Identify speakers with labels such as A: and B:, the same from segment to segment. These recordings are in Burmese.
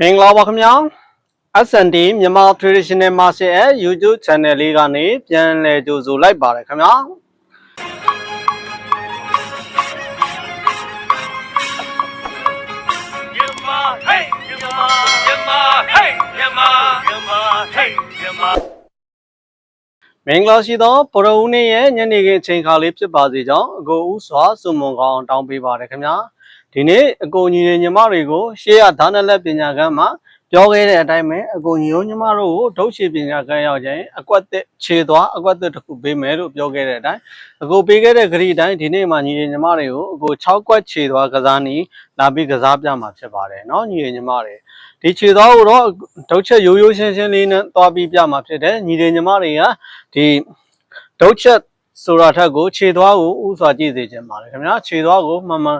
A: မင်္ဂလာပါခင်ဗျာ S&D မြန်မာ Traditional Martial Art YouTube Channel လေးကနေပြန်လည်ကြိုဆိုလိုက်ပါတယ်ခင်ဗျာ
B: Yamma, hey, Yamma, Yamma, hey, Yamma, Yamma, hey, Yamma.
A: မင်္ဂလာရှိသောပရဝုနေ့ရဲ့ညနေခင်းအချိန်ခါလေးဖြစ်ပါစေကြောင်းအကိုဦးစွာစုမွန်ကောင်းတောင်းပေးပါတယ်ခင်ဗျာ ဒီနေ့အကိုညီညီမတွေကိုရှေ့ရဒါနလက်ပညာကမ်းမှာပြောခဲ့တဲ့အတိုင်းပဲအကိုညီတို့ညီမတို့ကိုဒုတ်ချေပညာကမ်းရောက်ခြင်းအကွက်သက်ခြေသွားအကွက်သက်တစ်ခုပေးမယ်လို့ပြောခဲ့တဲ့အတိုင်းအကိုပေးခဲ့တဲ့ဂရီအတိုင်းဒီနေ့မှညီညီညီမတွေကိုအကို6ကွက်ခြေသွားကစားနီးလာပြီးကစားပြမှာဖြစ်ပါတယ်เนาะညီညီညီမတွေ ဒီခြေသွားကိုတော့ဒုတ်ချက်ရိုးရိုးရှင်းရှင်းလေးနဲ့သွားပြီးပြမှာဖြစ်တယ်ညီတွေညီမတွေကဒီဒုတ်ချက်ဆိုတာထက်ကိုခြေသွားကိုဥစွာကြည့်စေချင်ပါတယ်ခင်ဗျာခြေသွားကိုမှန်မှန်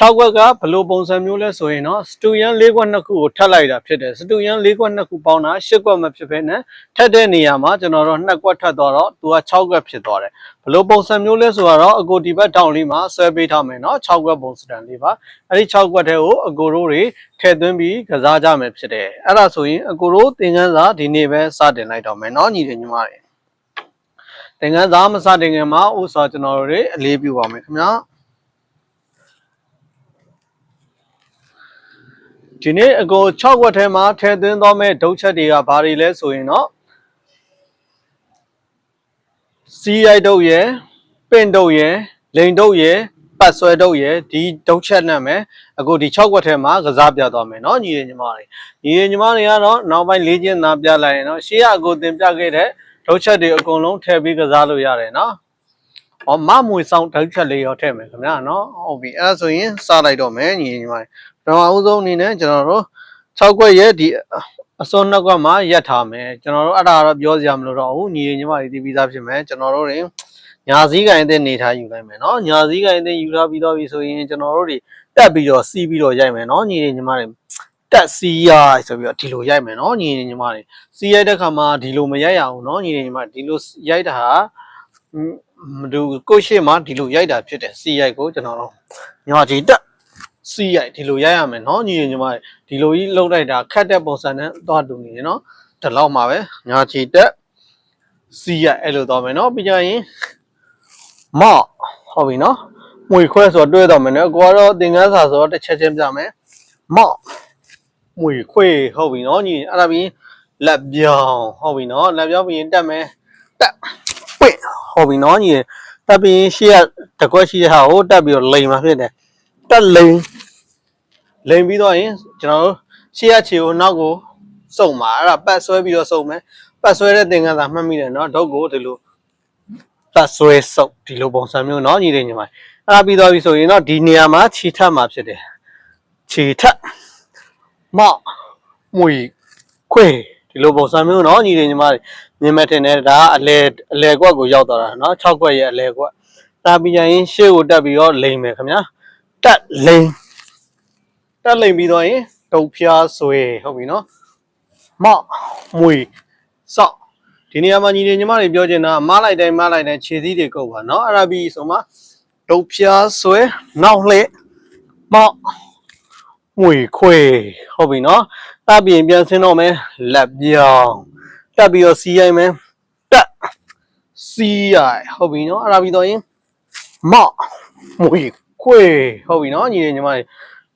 A: 6ခွက်ကဘယ်လိုပုံစံမျိုးလဲဆိုရင်တော့စတူယန်၄ခွက်နှစ်ခုကိုထပ်လိုက်တာဖြစ်တယ်စတူယန်၄ခွက်နှစ်ခုပေါင်းတာ၈ခွက်မဖြစ်ဘဲနဲ့ထပ်တဲ့နေရာမှာကျွန်တော်တို့နှစ်ခွက်ထပ်သွားတော့သူက6ခွက်ဖြစ်သွားတယ်ဘယ်လိုပုံစံမျိုးလဲဆိုတော့အကိုဒီဘက်တောင်လေးမှာဆွဲပေးထားမယ်နော်6ခွက်ပုံစံလေးပါအဲ့ဒီ6ခွက်ထဲကိုအကိုတို့တွေထည့်သွင်းပြီးကစားကြမယ်ဖြစ်တယ်အဲ့ဒါဆိုရင်အကိုတို့သင်ခန်းစာဒီနေ့ပဲစတင်လိုက်တော့မယ်နော်ညီတွေညီမတွေသင်ခန်းစာမစတင်ခင်မှာဥစ္စာကျွန်တော်တို့တွေအလေးပြုပါမယ်ခင်ဗျာ ဒီနေ့အကို6ခွက်ထဲမှာထည့်သွင်းသွားမယ့်ဒုတ်ချက်တွေကဘာတွေလဲဆိုရင်တော့စီးရိုက်ဒုတ်ရယ်ပင့်ဒုတ်ရယ်လိန်ဒုတ်ရယ်ပတ်ဆွဲဒုတ်ရယ်ဒီဒုတ်ချက်နဲ့မယ်အခုဒီ6ခွက်ထဲမှာကစားပြသွားမယ်เนาะညီရညီမတွေညီရညီမတွေကတော့နောက်ပိုင်းလေ့ကျင့်သားပြလိုက်ရင်เนาะရှေ့ကအကိုသင်ပြခဲ့တဲ့ဒုတ်ချက်တွေအကုန်လုံးထည့်ပြီးကစားလို့ရတယ်เนาะဟောမမွေဆောင်ဒုတ်ချက်လေးရောထည့်မယ်ခင်ဗျာเนาะဟုတ်ပြီအဲ့ဒါဆိုရင်စလိုက်တော့မယ်ညီရညီမတွေ ပထမအဆုံးအနေနဲ့ကျွန်တော်တို့6ခွက်ရဲ့ဒီအစွန်နှစ်ခွက်မှာရက်ထားမယ်ကျွန်တော်တို့အဲ့ဒါတော့ပြောစရာမလိုတော့ဘူးညီရင်းညီမတွေဒီပြီးသားဖြစ်မယ်ကျွန်တော်တို့တွေညာစည်းကင်တဲ့နေထားယူလိုက်မယ်နော်ညာစည်းကင်တဲ့ယူထားပြီးတော့ပြီဆိုရင်ကျွန်တော်တို့တွေတက်ပြီးတော့စီးပြီးတော့ရိုက်မယ်နော်ညီရင်းညီမတွေတက်စီးရဆိုပြီးတော့ဒီလိုရိုက်မယ်နော်ညီရင်းညီမတွေစီးရိုက်တဲ့ခါမှာဒီလိုမရိုက်ရအောင်နော်ညီရင်းညီမဒီလိုရိုက်တာဟာမတူကိုရှေ့မှာဒီလိုရိုက်တာဖြစ်တယ်စီရိုက်ကိုကျွန်တော်တို့ညာကြီးတက် စီးရိုက်ဒီလိုရိုက်ရမယ်เนาะညီတွေညီမတွေဒီလိုကြီးလှုပ်လိုက်တာခတ်တဲ့ပုံစံနဲ့သွားတူနေတယ်เนาะဒီလောက်မှာပဲညာကြီးတက်စီးရိုက်အဲ့လိုသွားမယ်เนาะပြီးကြရင် မော့ဟုတ်ပြီနော်မွေခွဲဆိုတော့တွဲတော့မယ်နော်ကိုကတော့သင်္ကန်းစာဆိုတော့တစ်ချက်ချင်းပြမယ်မော့မွေခွဲဟုတ်ပြီနော်ညီအဲ့ဒါပြီးလက်ပြောင်းဟုတ်ပြီနော်လက်ပြောင်းပြီးရင်တက်မယ်တက်ပွင့်ဟုတ်ပြီနော်ညီတက်ပြီးရင်ရှေ့ကတကွက်ရှိတဲ့ဟာကိုတက်ပြီးတော့လိန်မှာဖြစ်တယ် တက်လိန်လိန်ပြီးတော့ရင်ကျွန်တော်တို့ရှေ့ကခြေကိုနောက်ကိုစုံပါအဲ့ဒါပတ်ဆွဲပြီးတော့စုံမယ်ပတ်ဆွဲတဲ့သင်္ကန်းစာမှတ်မိတယ်နော်ဒုတ်ကိုဒီလို ပတ်ဆွဲစုပ်ဒီလိုပုံစံမျိုးเนาะညီလေးညီမအဲ့ဒါပြီးတော့ပြီဆိုရင်တော့ဒီနေရာမှာခြေထပ်မှာဖြစ်တယ်ခြေထပ်မော့မွေခွေဒီလိုပုံစံမျိုးเนาะညီလေးညီမတွေမြင်မဲ့တင်တယ်ဒါကအလဲအလဲကွက်ကိုရောက်သွားတာเนาะ6ကွက်ရဲ့အလဲကွက်ဒါပြီးရင်ရှေ့ကိုတက်ပြီးတော့လိမ့်မယ်ခင်ဗျာ တက်လိမ်တက်လိမ်ပြီးတော့ရင်ဒုတ်ဖျားဆွဲဟုတ်ပြီနော်မော့မွေစော့ဒီနေရာမှာညီနေညီမတွေပြောချင်တာမလိုက်တိုင်းမလိုက်တိုင်းခြေစည်းတွေကုတ်ပါနော်အဲ့ဒါပြီးဆိုမှဒုတ်ဖျားဆွဲနောက်လှည့်မော့မွေခွေဟုတ်ပြီနော်တပ်ပြင်ပြန်ဆင်းတော့မယ်လက်ပြောင်းတက်ပြီးတော့စီးရိုက်မယ်တက်စီးရိုက်ဟုတ်ပြီနော်အဲ့ဒါပြီးတော့ရင်မော့မွေ ခွေဟုတ်ပြီเนาะညီနေညီမတွေ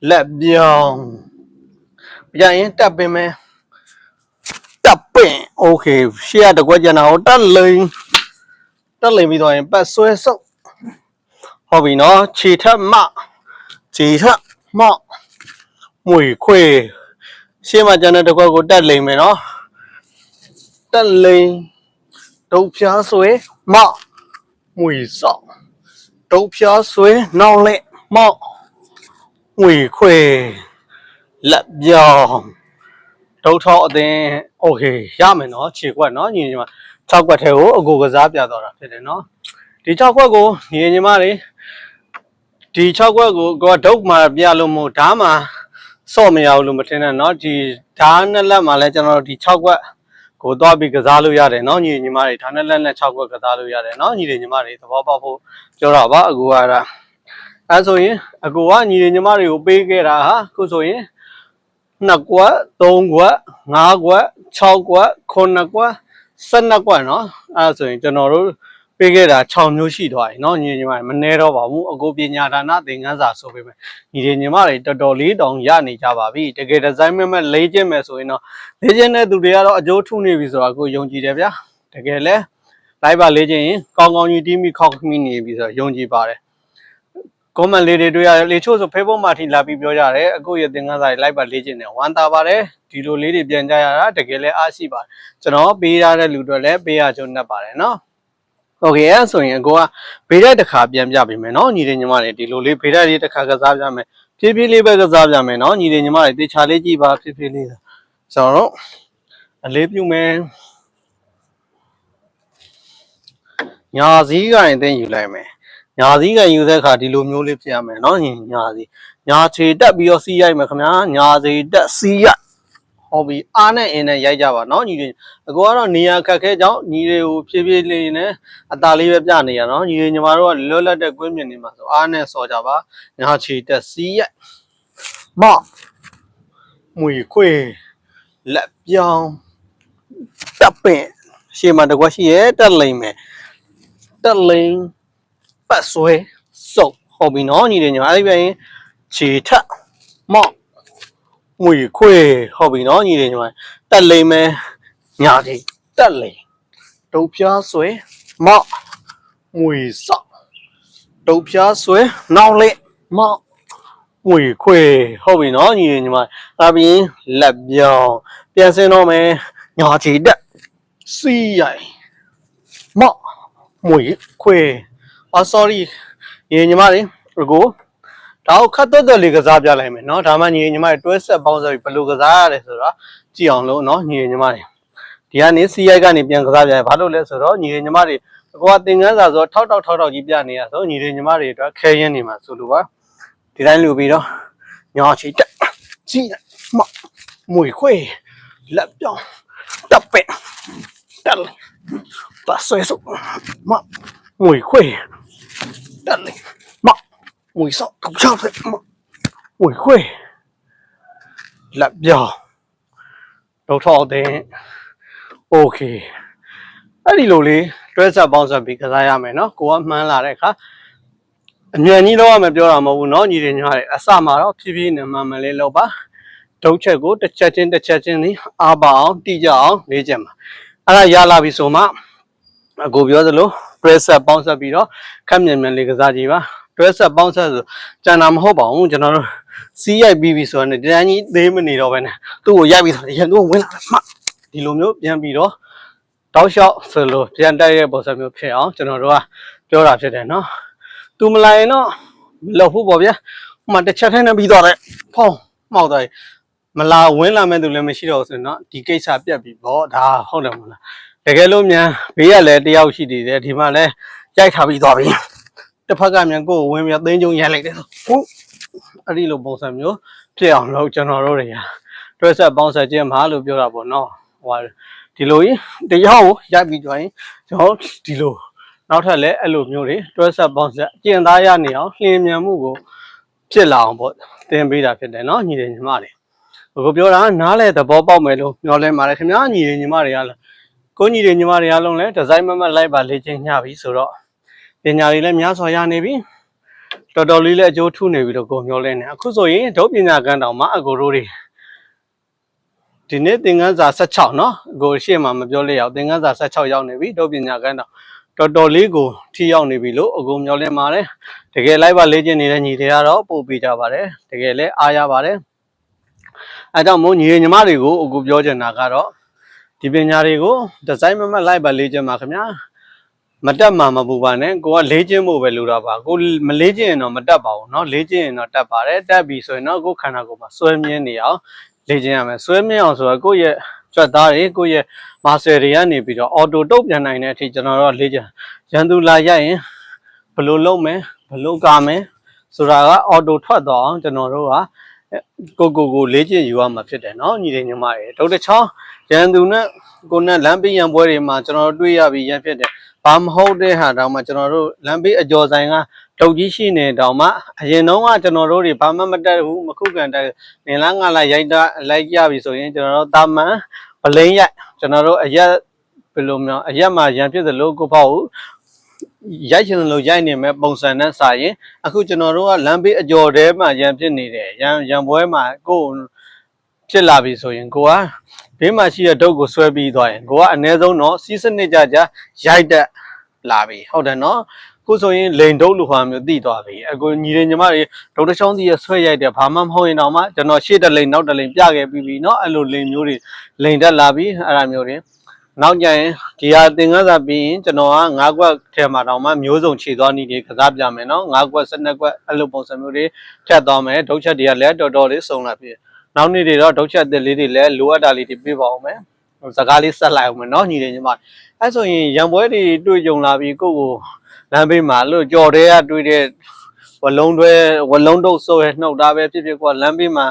A: လက်ပြောင်းပြန်ရင်တက်ပင်မယ် တပ်ပင့်โอเคရှေ့ကတကွက်ကျန်တာကိုတက်လိန်တက်လိန်ပြီးတော့ရင်ပတ်ဆွဲဆုပ်ဟုတ်ပြီနော်ခြေထက်မခြေထက်မမွေခွေရှေ့မှာကျန်တဲ့တကွက်ကိုတက်လိန်မယ်နော်တက်လိန်ဒုတ်ဖျားဆွဲမမွေဆော့ဒု တ်ဖျားဆွဲနောက်လက်မော့မွေခွေလက်ပြောင်း ဒုတ်ထောက်အသင်းโอเคရမယ်နော်ခြေခွက်နော်ညီညီမ6ခွက်ထဲကိုအကိုကစားပြသွားတာဖြစ်တယ်နော်ဒီ6ခွက်ကိုညီညီမတွေဒီ6ခွက်ကိုကိုကဒုတ်မှာပြလို့မို့ဓားမှာစော့မရဘူးလို့မထင်နဲ့နော်ဒီဓားနှစ်လက်မှာလည်းကျွန်တော်တို့ဒီ6ခွက် ကိုသွားပြီးကစားလို့ရတယ်နော်ညီညီမတွေဓားနှစ်လက်နဲ့6ခွက်ကစားလို့ရတယ်နော်ညီညီမတွေသဘောပေါက်ဖို့ပြောတာပါအကူကအဲ့ဒါအဲဆိုရင်အကူကညီညီမတွေကိုပေးခဲ့တာဟာခုဆိုရင် 2ကွက်3ကွက်5ကွက်6ကွက်9ကွက်12ကွက်เนาะအဲဒါဆိုရင်ကျွန်တော်တို့ ပေးခဲ့တာ6မျိုးရှိသွားပြီเนาะညီညီမတွေမနှဲတော့ပါဘူးအကိုပညာဒါနသင်ခန်းစာဆိုပေမဲ့ညီတွေညီမတွေတော်တော်လေးတောင်ရနေကြပါပြီတကယ်ဒီဇိုင်းမဲ့မဲ့လေးကျင့်မဲ့ဆိုရင်တော့လေးကျင့်တဲ့သူတွေကတော့အကျိုးထုနေပြီဆိုတာကိုယုံကြည်တယ်ဗျာတကယ်လဲ live ပါလေးကျင့်ရင်ကောင်းကောင်းကြီးတီးမိခောက်မိနေပြီဆိုတော့ယုံကြည်ပါတယ် comment လေးတွေတွေ့ရတယ်လေချို့ဆို Facebook မှာထိလာပြီးပြောကြတယ်အခုရသင်ခန်းစာတွေ live ပါလေးကျင့်တယ်ဝမ်းသာပါတယ်ဒီလိုလေးတွေပြန်ကြရတာတကယ်လဲအားရှိပါတယ်ကျွန်တော်ပေးရတဲ့လူတွေလည်းပေးရကြုံနဲ့ပါတယ်နော် โอเคအဲ့ဆိုရင်အကိုကဘေးတိုက်တစ်ခါပြန်ပြပေးမယ်เนาะညီလေးညီမတွေဒီလိုလေးဘေးတိုက်လေးတစ်ခါကစားပြမယ်ဖြည်းဖြည်းလေးပဲကစားပြမယ်เนาะညီလေးညီမတွေတေချာလေးကြည့်ပါဖြည်းဖြည်းလေးကျွန်တော်တို့အလေးပြုမယ်ညာစည်းကရင်တင်းယူလိုက်မယ်ညာစည်းကယူတဲ့အခါဒီလိုမျိုးလေးဖြစ်ရမယ်เนาะညီညာစည်းညာခြေတက်ပြီးတော့စီးရိုက်မယ်ခင်ဗျာညာစီတက်စီးရိုက် ် ဟုတ်ပြီအားနဲ့အင်းနဲ့ရိုက်ကြပါเนาะညီလေး အကိုကတော့နေရာခက်ခဲကြောင်းညီတွေကိုဖြည်းဖြည်းလေးနဲ့အตาလေးပဲပြနေရနော်ညီတွေညီမတို့ကလွတ်လပ်တဲ့ကွင်းမြင်နေမှာဆိုအားနဲ့စော်ကြပါညာချီတက်စီးရက်မမွေခွေလက်ပြောင်းတပ်ပင်ရှေ့မှာတကွက်ရှိရဲတက်လိမ့်မယ်တက်လိမ့်ပတ်ဆွဲစုပ်ဟုတ်ပြီနော်ညီတွေညီမအဲ့ဒီပြန်ရင်ခြေထမော့ မွေခွေဟုတ်ပြီနော်ညီတွေညီမတက်လိမ့်မယ်ညာတိတက်လေတုတ်ပြားဆွဲမော့ငွေဆော့တုတ်ပြားဆွဲနောက်လေမော့ငွေခွေဟုတ်ပြီနော်ညီညီမဒါပြီးလက်ပြောင်းပြန်စင်းတော့မယ်ညာချီတက်စီးရိုင်မော့ငွေခွေအော် sorry ညီညီမလေးအကို ဒါကိုခတ်သွက်သွက်လေးကစားပြလိုက်မယ်เนาะဒါမှညီညီမတွေတွဲဆက်ပေါင်းဆက်ပြီးဘယ်လိုကစားရတယ်ဆိုတော့ကြည့်အောင်လို့เนาะညီညီမတွေ ဒီကနေ CI ကနေပြန်ကစားပြရဘာလို့လဲဆိုတော့ညီတွေညီမတွေအကွာသင်ခန်းစာဆိုတော့ထောက်ထောက်ထောက်ထောက်ကြီးပြနေရဆိုညီတွေညီမတွေအတွက်ခဲရင်နေမှာဆိုလိုပါဒီတိုင်းလူပြီးတော့ညာချီတက်ကြည့်မမွေခွေလက်ပြောင်းတပ်ပက်တက်လေပတ်ဆွဲစုမမွေခွေတက်လေ မမွေဆော့ကောက်ချောက်တယ်မမွေခွေလက်ပြောင်းတော့ထောက်တဲ့ โอเคအဲ့ဒီလိုလေးတွဲဆက်ပေါင်းဆက်ပြီးကစားရမယ်เนาะကိုကမှန်းလာတဲ့အခါအမြန်ကြီးတော့မပြောတာမဟုတ်ဘူးเนาะညီတွေညီမတွေအစမှာတော့ဖြည်းဖြည်းနဲ့မှန်မှန်လေးလုပ်ပါဒုတ်ချက်ကိုတစ်ချက်ချင်းတစ်ချက်ချင်းလေးအားပါအောင်တိကျအောင်လေးချက်မှာအဲ့ဒါရလာပြီဆိုမှအကိုပြောသလိုတွဲဆက်ပေါင်းဆက်ပြီးတော့ခက်မြန်မြန်လေးကစားကြည့်ပါ တွဲဆက်ပေါင်းဆက်ဆိုကြံတာမဟုတ်ပါဘူးကျွန်တော်တို့စီးရိုက်ပြီးပြီဆိုတော့ဒီတိုင်းကြီးသေးမနေတော့ဘဲနဲ့သူ့ကိုရိုက်ပြီးဆိုရင်သူ့ကိုဝင်လာတယ်မှဒီလိုမျိုးပြန်ပြီးတော့တောက်လျှောက်ဆိုလို့ပြန်တက်ရဲ့ပုံစံမျိုးဖြစ်အောင်ကျွန်တော်တို့ကပြောတာဖြစ်တယ်နော်သူမလာရင်တော့မလုပ်ဘူးပေါ့ဗျာဟိုမှာတစ်ချက်ထဲနဲ့ပြီးတော့တယ်ဖုံးမှောက်သွားပြီမလာဝင်လာမဲ့သူလည်းမရှိတော့ဘူးဆိုရင်တော့ဒီကိစ္စပြတ်ပြီပေါ့ဒါဟုတ်တယ်မလားတကယ်လို့မြန်ဘေးကလည်းတယောက်ရှိသေးတယ်ဒီမှာလည်းကြိုက်ထားပြီးသွားပြီ တစ်ဖက်ကမြန်ကိုယ်ကိုဝင်ပြီးသိန်းကျုံရမ်းလိုက်တယ်ဟုတ်အဲ့ဒီလိုပုံစံမျိုးဖြစ်အောင်လုပ်ကျွန်တော်တို့တွေကတွဲဆက်ပေါင်းဆက်ခြင်းမှာလို့ပြောတာပေါ့နော်ဟိုဟာဒီလိုကြီးတရားကိုရိုက်ပြီးကြရင်ကျွန်တော်ဒီလိုနောက်ထပ်လည်းအဲ့လိုမျိုးတွေတွဲဆက်ပေါင်းဆက်အကျင့်သားရနေအောင်လျင်မြန်မှုကိုဖြစ်လာအောင်ပေါ့သင်ပေးတာဖြစ်တယ်နော်ညီတွေညီမတွေကိုပြောတာနားလဲသဘောပေါက်မယ်လို့မျှော်လင့်ပါတယ်ခင်ဗျာညီတွေညီမတွေကလည်းကိုညီတွေညီမတွေအားလုံးလည်းဒီဇိုင်းမမတ်လိုက်ပါလေ့ကျင့်ညပြီဆိုတော့ ပညာတွေလည်းများစွာရနေပြီတော်တော်လေးလည်းအကျိုးထူးနေပြီလို့ကိုမျှော်လင့်နေအခုဆိုရင်ဒုပညာကန်းတောင်မှာအကိုတို့တွေ ဒီနေ့သင်ခန်းစာ16เนาะကိုရှေ့မှာမပြောလေရအောင်သင်ခန်းစာ16ရောက်နေပြီဒုပညာကန်းတော့တော်တော်လေးကိုထိရောက်နေပြီလို့အကုန်မျှော်လင့်ပါတယ်တကယ်လိုက်ပါလေ့ကျင့်နေတဲ့ညီတွေကတော့ပို့ပေးကြပါတယ်တကယ်လည်းအားရပါတယ်အဲကြောင့်မို့ညီတွေညီမတွေကိုအကူပြောချင်တာကတော့ဒီပညာတွေကိုဒီဇိုင်းမမတ်လိုက်ပါလေ့ကျင့်ပါခင်ဗျာ မတက်မှာမပူပါနဲ့ကိုကလေ့ကျင့်ဖို့ပဲလိုတာပါကိုမလေ့ကျင့်ရင်တော့မတက်ပါဘူးเนาะလေ့ကျင့်ရင်တော့တက်ပါတယ်တက်ပြီဆိုရင်တော့ကိုယ်ခန္ဓာကိုယ်မှာစွဲမြဲနေအောင် လေ့ကျင့်ရမယ်ဆွဲမြင့်အောင်ဆိုတော့ကိုယ့်ရဲ့ကြွက်သားတွေကိုယ့်ရဲ့မာဆယ်တွေကနေပြီးတော့အော်တိုတုတ်ပြန်နိုင်တဲ့အထိကျွန်တော်တို့ကလေ့ကျင့်ရန်သူလာရရင်ဘယ်လိုလုပ်မယ်ဘယ်လိုကာမယ်ဆိုတာကအော်တိုထွက်သွားအောင်ကျွန်တော်တို့က ကိုကိုကိုလေးကျင့်ယူရမှာဖြစ်တယ်เนาะညီလေးညီမတွေဒုတ်တစ်ချောင်းရန်သူနဲ့ကိုနဲ့လမ်းပေးရန်ပွဲတွေမှာကျွန်တော်တို့တွေ့ရပြီးရန်ဖြစ်တယ်ဘာမဟုတ်တဲ့ဟာတောင်မှကျွန်တော်တို့လမ်းပေးအကျော်ဆိုင်ကဒုတ်ကြီးရှိနေတောင်မှအရင်တော့ကကျွန်တော်တို့တွေဘာမှမတက်ဘူးမခုကန်တက်နေလားငါလားရိုက်တာလိုက်ကြပြီဆိုရင်ကျွန်တော်တို့တာမန်ပလိန်ရိုက်ကျွန်တော်တို့အရက်ဘယ်လိုမျိုးအရက်မှာရန်ဖြစ်သလိုကိုပေါ့ ရိုက်ချင်လို့ရိုက်နေမဲ့ပုံစံနဲ့စာရင်အခုကျွန်တော်တို့ကလမ်းဘေးအကျော်တဲမှာရံဖြစ်နေတယ်ရံရံပွဲမှာကိုယ်ဖြစ်လာပြီဆိုရင်ကိုကဘေးမှာရှိတဲ့ဒုတ်ကိုဆွဲပြီးသွားရင်ကိုကအ ਨੇ ဆုံးတော့စီးစနစ်ကြကြရိုက်တက်လာပြီဟုတ်တယ်နော်ခုဆိုရင်လိန်ဒုတ်လိုဟာမျိုးတည်သွားပြီအခုညီရင်ညီမတွေဒုတ်တစ်ချောင်းစီရဆွဲရိုက်တယ်ဘာမှမဟုတ်ရင်တော့မှကျွန်တော်ရှေ့တလိန်နောက်တလိန်ပြခဲ့ပြီးပြီနော်အဲ့လိုလိန်မျိုးတွေလိန်တက်လာပြီအဲ့ဒါမျိုးတွေ နောက်ကြရင်ဒီဟာသင်္ကန်းစာပြီးရင်ကျွန်တော်က၅ကွက်ထဲမှာတောင်မှမျိုးစုံခြေသွားနည်းတွေကစားပြမယ်နော်၅ကွက်၁၂ကွက်အဲ့လိုပုံစံမျိုးတွေထပ်သွားမယ်ဒုတ်ချက်တွေကလည်းတော်တော်လေးစုံလာပြီနောက်နေ့တွေတော့ဒုတ်ချက်အသစ်လေးတွေလည်းလိုအပ်တာလေးတွေပြပါအောင်မယ်စကားလေးဆက်လိုက်အောင်မယ်နော်ညီလေးညီမအဲ့ဆိုရင်ရံပွဲတွေတွေ့ကြုံလာပြီးကိုယ့်ကိုလမ်းဘေးမှာလို့ကြော်တဲ့ကတွေ့တဲ့ဝလုံးတွဲဝလုံးတုပ်ဆိုးရဲ့နှုတ်သားပဲဖြစ်ဖြစ်ကိုယ်လမ်းဘေးမှာ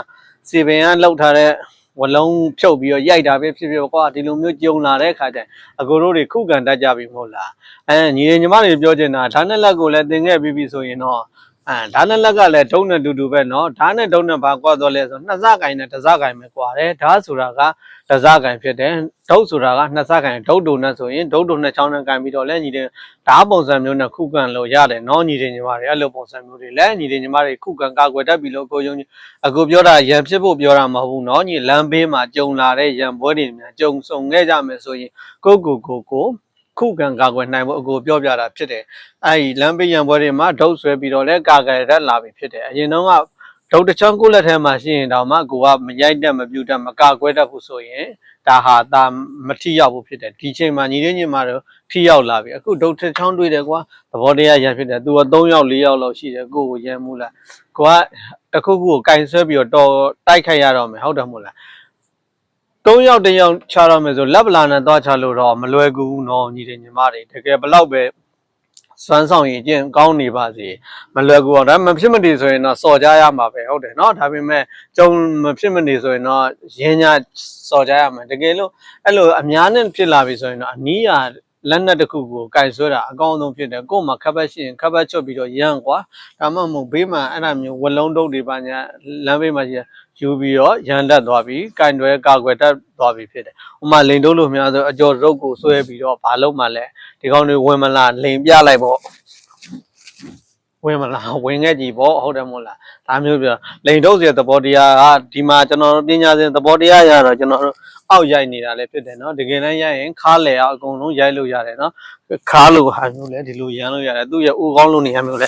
A: စီပင်ကလှုပ်ထားတဲ့ ဝလုံးဖြုတ်ပြီးတော့ရိုက်တာပဲဖြစ်ဖြစ်ကွာဒီလိုမျိုးကြုံလာတဲ့ခါကျရင်အကိုတို့တွေခုခံတတ်ကြပြီမဟုတ်လားအဲညီတွေညီမတွေပြောချင်တာဓာတ်နဲ့လက်ကိုလည်းသင်ခဲ့ပြီးပြီဆိုရင်တော့အဲဓာတ်နဲ့လက်ကလည်းဒုံနဲ့တူတူပဲเนาะဓာတ်နဲ့ဒုံနဲ့ဘာကွာတော့လဲဆိုနှစ်စကင်နဲ့တစ်စကင်ပဲကွာတယ်ဓာတ်ဆိုတာက တစားကန်ဖြစ်တယ်ဒုတ်ဆိုတာကနှစ်စားကန်ဒုတ်တုံနဲ့ဆိုရင်ဒုတ်တုံနဲ့ချောင်းနဲ့ကန်ပြီးတော့လည်းညီတင်ဓာပုံစံမျိုးနဲ့ခုကန်လို့ရတယ်နော်ညီတင်ညီမတွေအဲ့လိုပုံစံမျိုးတွေလည်းညီတင်ညီမတွေခုကန်ကာကွယ်တတ်ပြီလို့ကိုယုံအခုပြောတာရံဖြစ်ဖို့ပြောတာမဟုတ်ဘူးနော်ညီလမ်းဘေးမှာကြုံလာတဲ့ရံပွဲတွေများကြုံဆုံခဲ့ကြမယ်ဆိုရင်ကိုကိုကိုကိုခုခံကာကွယ်နိုင်ဖို့အကိုပြောပြတာဖြစ်တယ်။အဲဒီလမ်းပေးရန်ပွဲတွေမှာဒုတ်ဆွဲပြီးတော့လဲကာကွယ်ရက်လာပြီဖြစ်တယ်။အရင်တုန်းက ဒုတ်တစ်ချောင်းကိုလက်ထဲမှာရှိရင်တောင်မှကိုကမရိုက်တတ်မပြူတတ်မကာကွယ်တတ်ဘူးဆိုရင်ဒါဟာဒါမထိရောက်ဘူးဖြစ်တယ်ဒီချိန်မှာညီလေးညီမတို့ထိရောက်လာပြီအခုဒုတ်တစ်ချောင်းတွေ့တယ်ကွာသဘောတရားရဖြစ်တယ်သူက3ယောက်4ယောက်လောက်ရှိတယ်ကိုကိုရမ်းမှုလားကိုကတစ်ခုခုကိုကင်ဆွဲပြီးတော့တော်တိုက်ခိုက်ရတော့မယ်ဟုတ်တယ်မို့လား3ယောက်တစ်ယောက်ချတော့မယ်ဆိုလက်ပလာနဲ့သွားချလို့တော့မလွယ်ကူဘူးနော်ညီလေးညီမတွေတကယ်ဘလောက်ပဲ စွမ်းဆောင်ရင်ကျင့်ကောင်းနေပါစေမလွယ်ကူအောင်ဒါမဖြစ်မတည်ဆိုရင်တော့စော်ကြရမှာပဲဟုတ်တယ်เนาะဒါပေမဲ့ကြုံမဖြစ်မနေဆိုရင်တော့ရင်းညာစော်ကြရမှာတကယ်လို့အဲ့လိုအများနဲ့ဖြစ်လာပြီဆိုရင်တော့အနီးရ လက်နက်တစ်ခုကိုကင်ဆွဲတာအကောင်းဆုံးဖြစ်တယ်ကို့မှာခပ်ပတ်ရှိရင်ခပ်ပတ်ချွတ်ပြီးတော့ရမ်းကွာဒါမှမဟုတ်ဘေးမှာအဲ့ဒါမျိုးဝလုံးတုပ်တွေပါညာလမ်းဘေးမှာရှိယူပြီးတော့ရန်တက်သွားပြီးကင်တွဲကာကွယ်တက်သွားပြီးဖြစ်တယ်ဥမာလိန်တုပ်လို့များဆိုအကျော်ရုပ်ကိုဆွဲပြီးတော့ဘာလို့မှလဲဒီကောင်တွေဝင်မလားလိန်ပြလိုက်ပေါ့ ဝင်မလားဝင်ခဲ့ကြည့်ပေါ့ဟုတ်တယ်မို့လားဒါမျိုးပြောလိန်တုပ်စီသဘောတရားကဒီမှာကျွန်တော်တို့ပညာရှင်သဘောတရားရတော့ကျွန်တော်တို့အောက်ရိုက်နေတာလည်းဖြစ်တယ်နော်တကယ်တမ်းရိုက်ရင်ခါလေအောင်အကုန်လုံးရိုက်လို့ရတယ်နော်ခါလို့ဟာမျိုးလဲဒီလိုရမ်းလို့ရတယ်သူ့ရဲ့ဥကောင်းလို့နေရာမျိုးလဲ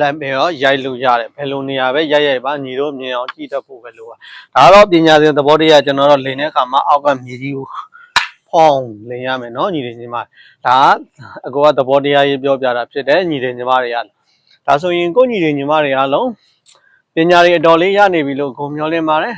A: လမ်းပဲရောရိုက်လို့ရတယ်ဘယ်လိုနေရာပဲရိုက်ရိုက်ပါညီတို့မြင်အောင်ကြည့်တတ်ဖို့ပဲလိုပါဒါတော့ပညာရှင်သဘောတရားကျွန်တော်တို့လိန်တဲ့အခါမှာအောက်ကမြေကြီးကိုဖောင်းလိန်ရမယ်နော်ညီတွေညီမဒါအကောကသဘောတရားရေးပြောပြတာဖြစ်တယ်ညီတွေညီမတွေက ဒါဆိုရင်ကိုညီတွေညီမတွေအားလုံးပညာတွေအတော်လေးရနေပြီလို့ကိုမျှော်လင့်ပါတယ်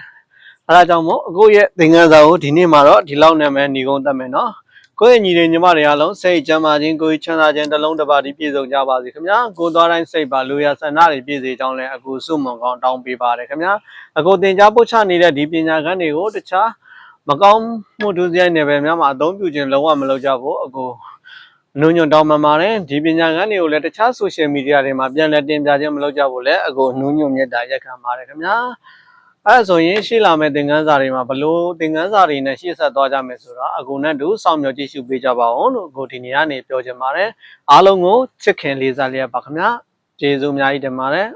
A: အဲဒါကြောင့်မို့အခုရဲ့သင်ခန်းစာကိုဒီနေ့မှာတော့ဒီလောက်နဲ့ပဲညီကုန်းတက်မယ်နော်ကိုယ့်ရဲ့ညီတွေညီမတွေအားလုံးစိတ်ကျမ်းမာခြင်းကိုယ်ချမ်းသာခြင်းတစ်လုံးတစ်ပါးဒီပြည့်စုံကြပါစေခင်ဗျာကိုယ်သွားတိုင်းစိတ်ပါလူရဆန္ဒတွေပြည့်စေကြောင်းလည်းအခုစုမွန်ကောင်းတောင်းပေးပါတယ်ခင်ဗျာအခုသင်ကြားပို့ချနေတဲ့ဒီပညာခန်းတွေကိုတခြားမကောင်းမှုဒုစရိုက်နယ်ပယ်များမှာအသုံးပြုခြင်းလုံးဝမလုပ်ကြဘူးအခု နုံညွန်တောင်းပန်ပါတယ်ဒီပညာခန်းတွေကိုလည်းတခြား social media တွေမှာပြန်လည်တင်ပြခြင်းမလုပ်ကြဘူးလေအခုနုံညွန်မြတ်တာရက်ခံပါတယ်ခင်ဗျာအဲ့ဒါဆိုရင်ရှေ့လာမယ့်သင်ခန်းစာတွေမှာဘလို့သင်ခန်းစာတွေနဲ့ရှေ့ဆက်သွားကြမယ်ဆိုတော့အကူနဲ့တူစောင့်မျှော်ကြည့်ရှုပေးကြပါအောင်လို့ကိုဒီနေ့ကနေပြောချင်ပါတယ်အားလုံးကိုချစ်ခင်လေးစားလျက်ပါခင်ဗျာကျေးဇူးအများကြီးတင်ပါတယ်